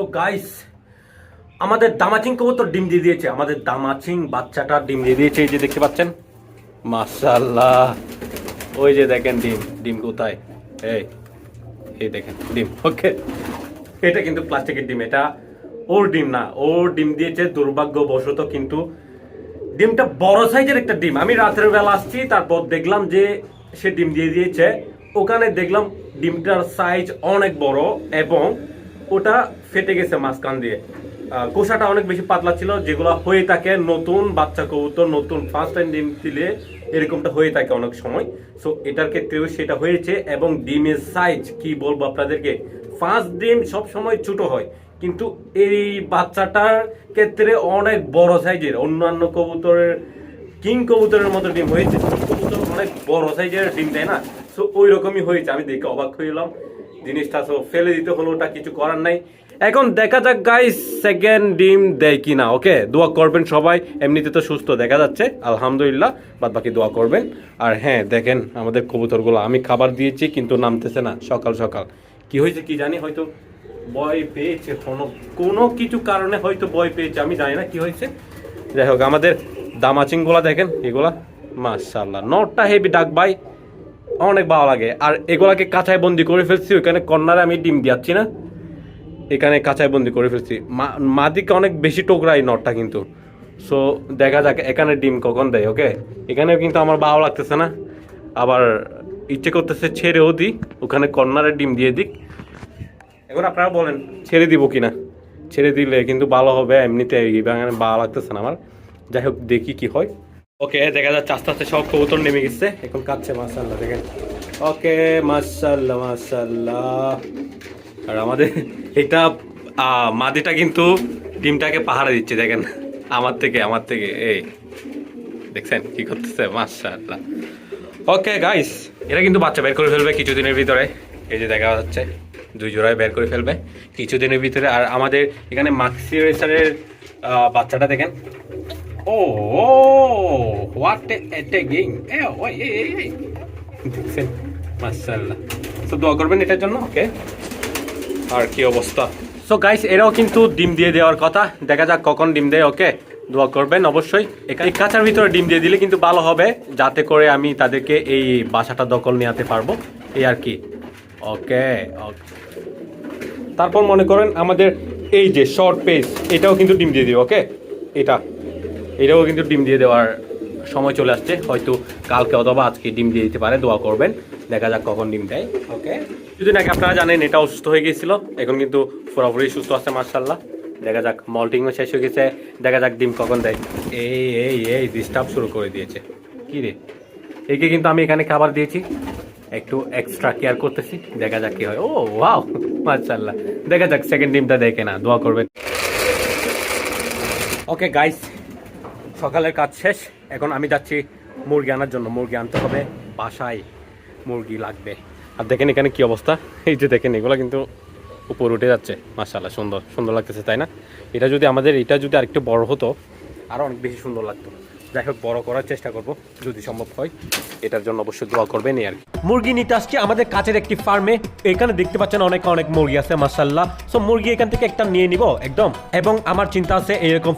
তো গাইস আমাদের দামাচিং কবুতর ডিম দিয়ে দিয়েছে। আমাদের দামাচিং বাচ্চাটা ডিম দিয়ে দিয়েছে, এই যে দেখতে পাচ্ছেন? মাশাল্লাহ ওই যে দেখেন ডিম ডিম কোথায়? এই এই দেখেন, ডিম, ওকে। এটা কিন্তু প্লাস্টিকের ডিম, এটা ওর ডিম না, ওর ডিম দিয়েছে, দুর্ভাগ্যবশত কিন্তু ডিমটা বড় সাইজের একটা ডিম। আমি রাতের বেলা আসছি, তারপর দেখলাম যে সে ডিম দিয়ে দিয়েছে। ওখানে দেখলাম ডিমটার সাইজ অনেক বড় এবং ওটা ফেটে গেছে মাঝখান দিয়ে। কোষাটা অনেক বেশি পাতলা ছিল, যেগুলো হয়ে থাকে নতুন বাচ্চা কবুতর, নতুন ফার্স্ট টাইম ডিম দিলে এরকমটা হয়ে থাকে অনেক সময়। সো এটার ক্ষেত্রেও সেটা হয়েছে এবং ডিমের সাইজ কি বলব আপনাদেরকে? ফার্স্ট ডিম সব সময় ছোট হয়, কিন্তু এই বাচ্চাটার ক্ষেত্রে অনেক বড় সাইজের অন্যান্য কবুতরের কিং কবুতরের মতো ডিম হয়েছে। কবুতর অনেক বড় সাইজের ডিম দেয় না। সো ওই রকমই হয়েছে। আমি দেখে অবাক হইলাম জিনিসটা তো ফেলে দিতে হলো, ওটা কিছু করার নাই। এখন দেখা যাক গাইস সেকেন্ড ডিম দেয় কি না ওকে দোয়া করবেন সবাই, এমনিতে তো সুস্থ, দেখা যাচ্ছে, আলহামদুলিল্লাহ বাদ বাকি দোয়া করবেন। আর হ্যাঁ দেখেন, আমাদের কবুতরগুলো, আমি খাবার দিয়েছি, কিন্তু নামতেছে না, সকাল সকাল। কি হয়েছে কি জানি, হয়তো ভয় পেয়েছে, কোনো কোনো কিছু কারণে হয়তো ভয় পেয়েছে, আমি জানি না কি হয়েছে। যাই হোক, আমাদের দামাচিংগুলা দেখেন, এগুলা মাশাল্লাহ নটটা হেভি ডাক ভাই অনেক ভালো লাগে। আর এগুলাকে কাঁচায় বন্দি করে ফেলছি, ওইখানে কর্নারে আমি ডিম দিয়াচ্ছি না। এখানে কাঁচায় বন্দি করে ফেলছি। মা- মাদিকে অনেক বেশি টোকরা এই নটটা কিন্তু। সো দেখা যাক এখানে ডিম কখন দেয় ওকে এখানেও কিন্তু আমার ভালো লাগতেছে না। আবার ইচ্ছে করতেছে ছেড়েও দিই, ওখানে কর্নারে ডিম দিয়ে দিক। এখন আপনারা বলেন, ছেড়ে দিব কিনা? ছেড়ে দিলে কিন্তু ভালো হবে, এমনিতে বাগানে ভালো লাগতেছে না আমার। যাই হোক, দেখি কি হয়। ওকে দেখা যাচ্ছে আস্তে আস্তে সব কবুতর নেমে গেছে। এখন কাচ্ছে মাসাল্লাহ দেখেন। ওকে মাসাল্লাহ মাসাল্লাহ আর আমাদের এটা মাদিটা কিন্তু ডিমটাকে পাহারা দিচ্ছে, দেখেন। আমার থেকে আমার থেকে, এই। দেখছেন কি করতেছে? মাশাআল্লাহ। ওকে গাইস এরা কিন্তু বাচ্চা বের করে ফেলবে কিছুদিনের ভিতরে। এই যে দেখা যাচ্ছে, দুই জোড়ায় বের করে ফেলবে কিছুদিনের ভিতরে। আর আমাদের এখানে মাক্সি বাচ্চাটা দেখেন। ও হোয়াট গেম এ, ওই দেখছেন? মাশাআল্লাহ। তো দোয়া করবেন এটার জন্য ওকে আর কি অবস্থা? সো গাইস এরাও কিন্তু ডিম দিয়ে দেওয়ার কথা। দেখা যাক কখন ডিম দেয় ওকে? দোয়া করবেন অবশ্যই। এখানে কাঁচার ভিতরে ডিম দিয়ে দিলে কিন্তু ভালো হবে যাতে করে আমি তাদেরকে এই বাসাটা দখল নিয়ে পারব। এই আর কি। ওকে তারপর মনে করেন আমাদের এই যে শর্ট পেজ এটাও কিন্তু ডিম দিয়ে দিবে ওকে? এটা। এটাও কিন্তু ডিম দিয়ে দেওয়ার সময় চলে আসছে। হয়তো কালকে অথবা আজকে ডিম দিয়ে দিতে পারে দোয়া করবেন। দেখা যাক কখন ডিম দেয় ওকে যদি নাকি আপনারা জানেন, এটা অসুস্থ হয়ে গিয়েছিল। এখন কিন্তু পুরোপুরি সুস্থ আছে মার্শাল্লাহ দেখা যাক মল্টিংও শেষ হয়ে গেছে। দেখা যাক ডিম কখন দেয়। এই এই এই ডিস্টার্ব শুরু করে দিয়েছে। কি রে? একে কিন্তু আমি এখানে খাবার দিয়েছি। একটু এক্সট্রা কেয়ার করতেছি। দেখা যাক কি হয়। ও ওয়াও মার্শাল্লাহ দেখা যাক সেকেন্ড ডিমটা দেখে না দোয়া করবেন। ওকে গাইস সকালের কাজ শেষ। এখন আমি যাচ্ছি মুরগি আনার জন্য। মুরগি আনতে হবে বাসায়। মুরগি লাগবে। আর দেখেন এখানে কি অবস্থা? এই যে দেখেন এগুলো কিন্তু উপর উঠে যাচ্ছে। মাসাল্লাহ সুন্দর সুন্দর লাগতেছে, তাই না? এটা যদি আমাদের, এটা যদি আরেকটু বড় হতো আরও অনেক বেশি সুন্দর লাগতো। যাই হোক, বড় করার চেষ্টা করব, যদি সম্ভব হয়। এটার জন্য অবশ্যই দোয়া করবেন আর মুরগি নিতে আসছি, আমাদের কাছের একটি ফার্মে। এখানে দেখতে পাচ্ছেন অনেক অনেক মুরগি আছে মাসাল্লাহ সো মুরগি এখান থেকে একটা নিয়ে নিব, একদম। এবং আমার চিন্তা আছে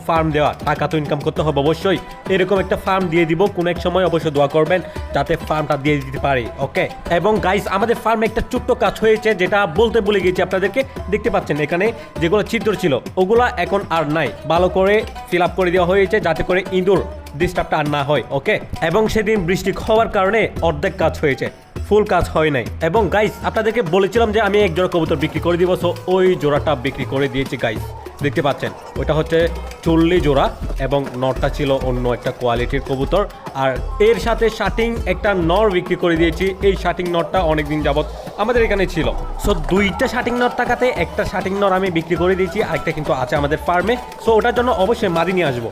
ফার্ম দেওয়া টাকা তো ইনকাম করতে হবে অবশ্যই। এরকম একটা ফার্ম দিয়ে দিব, কোন এক সময় অবশ্যই দোয়া করবেন, যাতে ফার্মটা দিয়ে দিতে পারি, ওকে? এবং গাইস আমাদের ফার্মে একটা ছোট্ট কাজ হয়েছে, যেটা বলতে ভুলে গেছি আপনাদেরকে। দেখতে পাচ্ছেন এখানে যেগুলো ছিদ্র ছিল, ওগুলা এখন আর নাই। ভালো করে ফিল আপ করে দেওয়া হয়েছে, যাতে করে ইঁদুর ডিস্টার্বটা আর না হয় ওকে এবং সেদিন বৃষ্টি হওয়ার কারণে অর্ধেক কাজ হয়েছে ফুল কাজ হয় নাই। এবং গাইস আপনাদেরকে বলেছিলাম যে আমি এক জোড়া কবুতর বিক্রি করে দিব সো ওই জোড়াটা বিক্রি করে দিয়েছি গাইস দেখতে পাচ্ছেন ওটা হচ্ছে চল্লিশ জোড়া এবং নরটা ছিল অন্য একটা কোয়ালিটির কবুতর। আর এর সাথে শার্টিং একটা নর বিক্রি করে দিয়েছি, এই শাটিং নরটা অনেকদিন যাবত আমাদের এখানে ছিল। সো দুইটা শার্টিং নর টাকাতে একটা শার্টিং নর আমি বিক্রি করে দিয়েছি, আরেকটা কিন্তু আছে আমাদের ফার্মে সো ওটার জন্য অবশ্যই মাদি নিয়ে আসব।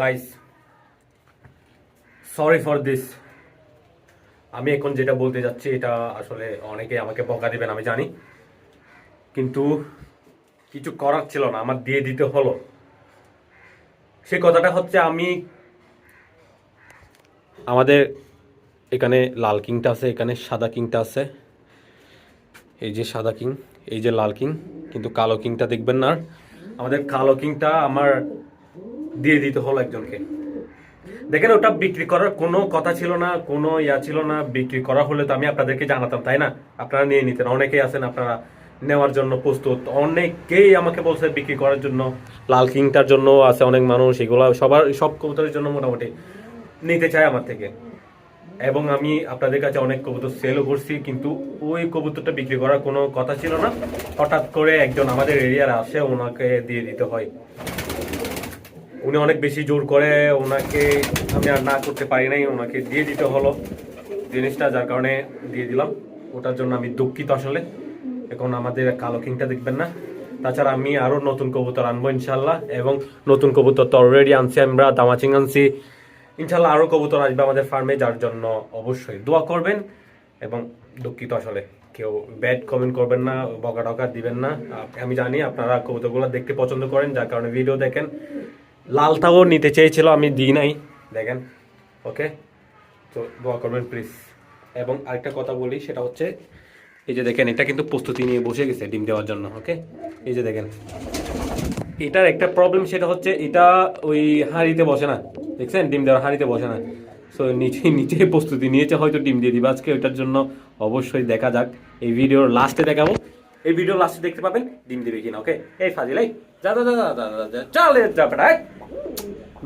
গাইস সরি ফর দিস আমি এখন যেটা বলতে যাচ্ছি, এটা আসলে অনেকে আমাকে বকা দিবেন, আমি জানি। কিন্তু কিছু করার ছিল না, আমার দিয়ে দিতে হলো। সে কথাটা হচ্ছে আমি আমাদের এখানে লাল কিংটা আছে, এখানে সাদা কিংটা আছে। এই যে সাদা কিং, এই যে লাল কিং, কিন্তু কালো কিংটা দেখবেন না। আমাদের কালো কিংটা আমার দিয়ে দিতে হলো একজনকে। দেখেন, ওটা বিক্রি করার কোনো কথা ছিল না, কোনো ইয়া ছিল না। বিক্রি করা হলে তো আমি আপনাদেরকে জানাতাম, তাই না? আপনারা নিয়ে নিতেন। অনেকেই আছেন, আপনারা নেওয়ার জন্য প্রস্তুত। অনেকেই আমাকে বলছে বিক্রি করার জন্য। লাল কিংটার জন্য আছে অনেক মানুষ, এগুলো সবার, সব কবুতরের জন্য মোটামুটি নিতে চায় আমার থেকে। এবং আমি আপনাদের কাছে অনেক কবুতর সেলও করছি, কিন্তু ওই কবুতরটা বিক্রি করার কোনো কথা ছিল না। হঠাৎ করে একজন আমাদের এরিয়ার আসে, ওনাকে দিয়ে দিতে হয়। উনি অনেক বেশি জোর করে ওনাকে আমি আর না করতে পারি নাই, ওনাকে দিয়ে দিতে হলো জিনিসটা, যার কারণে দিয়ে দিলাম। ওটার জন্য আমি দুঃখিত আসলে। এখন আমাদের কালো কিংটা দেখবেন না। তাছাড়া আমি আরও নতুন কবুতর আনব ইনশাল্লাহ এবং নতুন কবুতর তো অলরেডি আনছি আমরা, দামাচিং আনছি। ইনশাল্লাহ আরও কবুতর আসবে আমাদের ফার্মে, যার জন্য অবশ্যই দোয়া করবেন। এবং দুঃখিত আসলে, কেউ ব্যাড কমেন্ট করবেন না বকা টকা দিবেন না। আমি জানি আপনারা কবুতরগুলো দেখতে পছন্দ করেন, যার কারণে ভিডিও দেখেন। লালটাও নিতে চেয়েছিল আমি দিই নাই দেখেন ওকে তো দোয়া করবেন প্লিজ এবং আরেকটা কথা বলি সেটা হচ্ছে এই যে দেখেন এটা কিন্তু প্রস্তুতি নিয়ে বসে গেছে ডিম দেওয়ার জন্য ওকে এই যে দেখেন এটার একটা প্রবলেম সেটা হচ্ছে এটা ওই হাঁড়িতে বসে না দেখছেন ডিম দেওয়ার হাঁড়িতে বসে না সো নিচে নিচে প্রস্তুতি নিয়েছে হয়তো ডিম দিয়ে দিবে আজকে ওইটার জন্য অবশ্যই দেখা যাক এই ভিডিওর লাস্টে দেখাবো এই ভিডিও লাস্টে দেখতে পাবেন ডিম দিবে কিনা ওকে এই ফাজিল এই যা যা যা যা যা চলে যা।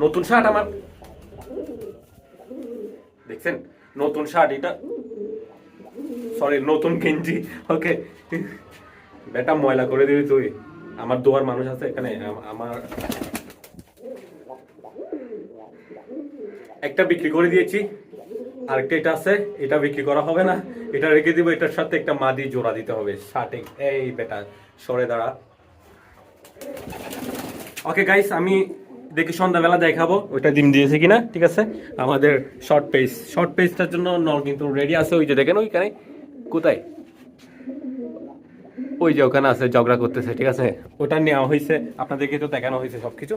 নতুন শার্ট আমার। দেখছেন? নতুন শার্ট এটা। সরি নতুন গেঞ্জি। ওকে বেটা, ময়লা করে দিবি তুই। আমার দোয়ার মানুষ আছে এখানে। আমার একটা বিক্রি করে দিয়েছি। আরেকটা এটা আছে। এটা বিক্রি করা হবে না। এটা রেখে দিব। এটার সাথে একটা মাদি জোড়া দিতে হবে। শার্টে। এই বেটা, সরে দাঁড়া। ওকে গাইস আমি দেখি সন্ধ্যাবেলা দেখাবো, ওইটা ডিম দিয়েছে কিনা, ঠিক আছে? আমাদের শর্ট পেজ শর্ট পেজটার জন্য নল কিন্তু রেডি আছে, ওই যে দেখেন ওইখানে। কোথায়? ওই যে ওখানে আছে, ঝগড়া করতেছে, ঠিক আছে? ওটা নেওয়া হয়েছে, আপনাদেরকে তো দেখানো হয়েছে সব কিছু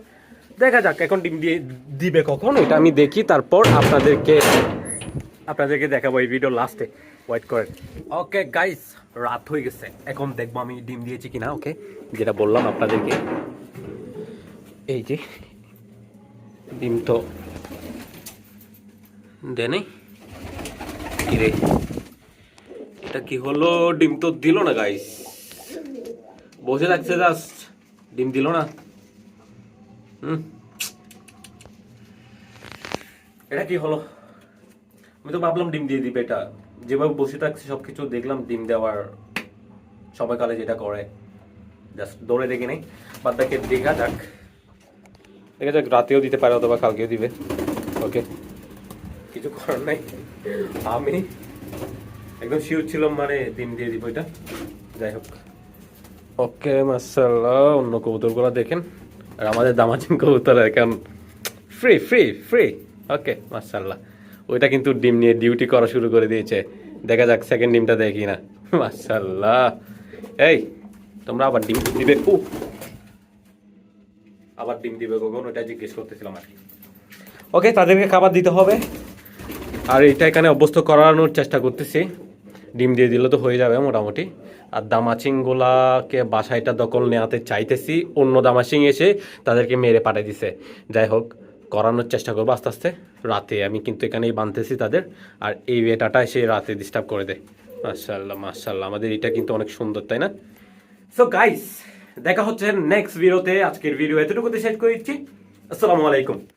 দেখা যাক, এখন ডিম দিয়ে দিবে কখন, ওইটা আমি দেখি, তারপর আপনাদেরকে আপনাদেরকে দেখাবো এই ভিডিও লাস্টে ওয়েট করেন। ওকে গাইস রাত হয়ে গেছে। এখন দেখব আমি ডিম দিয়েছি কিনা ওকে যেটা বললাম আপনাদেরকে। এই যে ডিম তো দেনে কিরে? এটা কি হলো? ডিম তো দিল না গাইস বসে থাকছে জাস্ট ডিম দিল না। হুম। এটা কি হলো? আমি তো ভাবলাম ডিম দিয়ে দিবে এটা। যেভাবে বসে থাকছে, সবকিছু দেখলাম ডিম দেওয়ার সময়কালে যেটা করে। জাস্ট দৌড়ে দেখে নেই। বাদ বাকি দেখা যাক। দেখা যাক রাতেও দিতে পারে অথবা কালকেও দিবে। ওকে কিছু করার নাই। আমি একদম শিওর ছিলাম মানে ডিম দিয়ে দিব এটা। যাই হোক। ওকে মাসাল্লাহ অন্য কবুতরগুলো দেখেন। আর আমাদের দামাচিন কবুতর এখন ফ্রি ফ্রি ফ্রি ওকে মাসাল্লাহ ওইটা কিন্তু ডিম নিয়ে ডিউটি করা শুরু করে দিয়েছে। দেখা যাক সেকেন্ড ডিমটা দেখি না মাসাল্লাহ এই তোমরা আবার ডিম দিবে। ও আবার ডিম দিবে কখন? ওটা জিজ্ঞেস করতেছিলাম আর কি। ওকে তাদেরকে খাবার দিতে হবে। আর এটা এখানে অভ্যস্ত করানোর চেষ্টা করতেছি। ডিম দিয়ে দিলে তো হয়ে যাবে মোটামুটি। আর দামাচিংগুলাকে বাসায়টা দখল নেওয়াতে চাইতেছি। অন্য দামাচিং এসে তাদেরকে মেরে পাঠিয়ে দিছে। যাই হোক করানোর চেষ্টা করব আস্তে আস্তে। রাতে আমি কিন্তু এখানেই বাঁধতেছি তাদের। আর এই বেটাটা এসে রাতে ডিস্টার্ব করে দেয়। মার্শাল্লাহ মার্শাল্লাহ আমাদের এটা কিন্তু অনেক সুন্দর তাই না? সো গাইস দেখা হচ্ছে নেক্সট ভিডিওতে আজকের ভিডিও এতটুকুতে শেষ করে দিচ্ছি আসসালামু আলাইকুম।